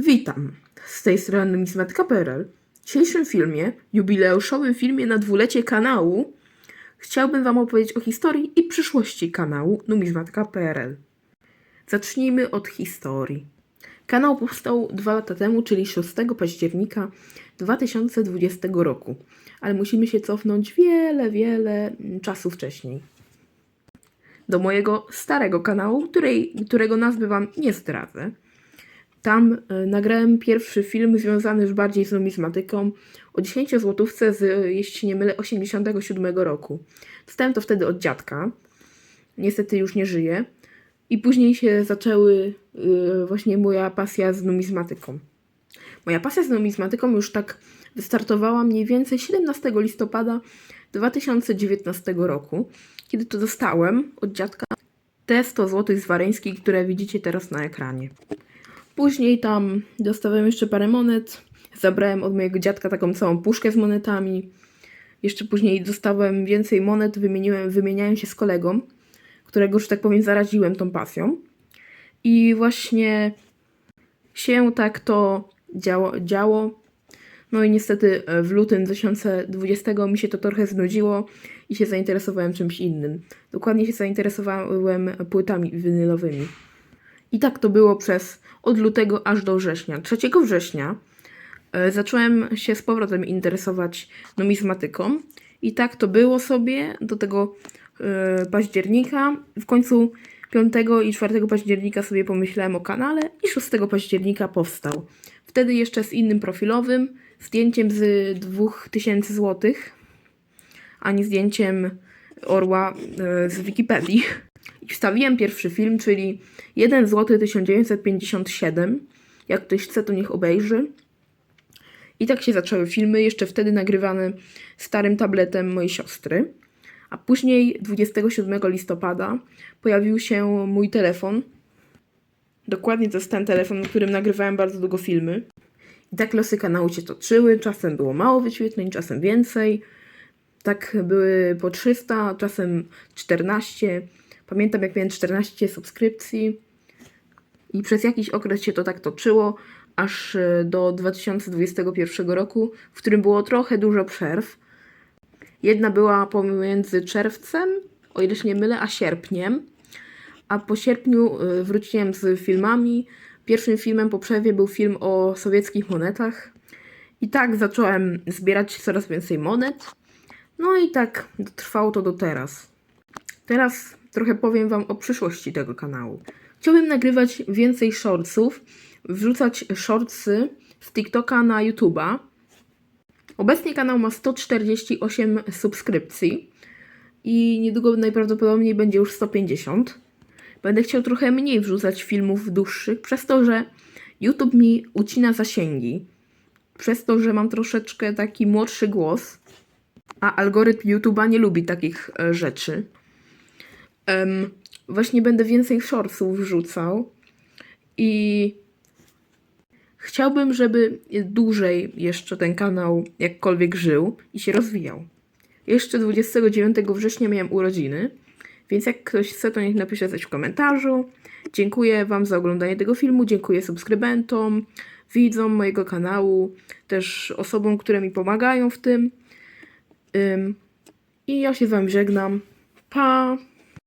Witam, z tej strony Numizmatyka.pl. W dzisiejszym filmie, jubileuszowym filmie na dwulecie kanału, chciałbym Wam opowiedzieć o historii i przyszłości kanału Numizmatyka.pl. Zacznijmy od historii. Kanał powstał dwa lata temu, czyli 6 października 2020 roku, ale musimy się cofnąć wiele, wiele czasu wcześniej. Do mojego starego kanału, której, którego nazwy Wam nie zdradzę. Tam e, nagrałem pierwszy film związany już bardziej z numizmatyką o 10 złotówce z, jeśli się nie mylę, 87 roku. Dostałem to wtedy od dziadka. Niestety już nie żyje. I później się zaczęły y, właśnie moja pasja z numizmatyką. Moja pasja z numizmatyką już tak wystartowała mniej więcej 17 listopada 2019 roku, kiedy to dostałem od dziadka te 100 zł z Wareńskiej, które widzicie teraz na ekranie. Później tam dostałem jeszcze parę monet. Zabrałem od mojego dziadka taką całą puszkę z monetami. Jeszcze później dostałem więcej monet, wymieniłem, wymieniałem się z kolegą, którego, że tak powiem, zaraziłem tą pasją. I właśnie się tak to działo. działo. No i niestety e, w lutym 2020 mi się to trochę znudziło i się zainteresowałem czymś innym. Dokładnie się zainteresowałem płytami winylowymi. I tak to było przez od lutego aż do września. 3 września e, zacząłem się z powrotem interesować numizmatyką. I tak to było sobie do tego e, października. W końcu 5 i 4 października sobie pomyślałem o kanale i 6 października powstał. Wtedy jeszcze z innym profilowym, zdjęciem z 2000 zł, nie zdjęciem orła e, z Wikipedii. I wstawiłem pierwszy film, czyli 1 zł 1957. Jak ktoś chce, to niech obejrzy. I tak się zaczęły filmy, jeszcze wtedy nagrywane starym tabletem mojej siostry. A później 27 listopada pojawił się mój telefon. Dokładnie to jest ten telefon, na którym nagrywałem bardzo długo filmy. I tak losy kanału się toczyły. Czasem było mało wyświetleń, czasem więcej. Tak były po 300, czasem 14. Pamiętam, jak miałem 14 subskrypcji. I przez jakiś okres się to tak toczyło, aż e, do 2021 roku, w którym było trochę dużo przerw. Jedna była pomiędzy czerwcem, o ile się nie mylę, a sierpniem. A po sierpniu y, wróciłem z filmami. Pierwszym filmem po przerwie był film o sowieckich monetach. I tak zacząłem zbierać coraz więcej monet. No i tak trwało to do teraz. Teraz trochę powiem Wam o przyszłości tego kanału. Chciałbym nagrywać więcej shortsów, wrzucać shortsy z TikToka na YouTube'a. Obecnie kanał ma 148 subskrypcji i niedługo najprawdopodobniej będzie już 150. Będę chciał trochę mniej wrzucać filmów dłuższych, przez to, że YouTube mi ucina zasięgi. Przez to, że mam troszeczkę taki młodszy głos, a algorytm YouTube'a nie lubi takich e, rzeczy. Em, właśnie będę więcej shortsów wrzucał i chciałbym, żeby dłużej jeszcze ten kanał jakkolwiek żył i się rozwijał. Jeszcze 29 września miałem urodziny, więc jak ktoś chce, to niech napisze coś w komentarzu. Dziękuję Wam za oglądanie tego filmu, dziękuję subskrybentom, widzom mojego kanału, też osobom, które mi pomagają w tym. Ym, I ja się z Wami żegnam. Pa!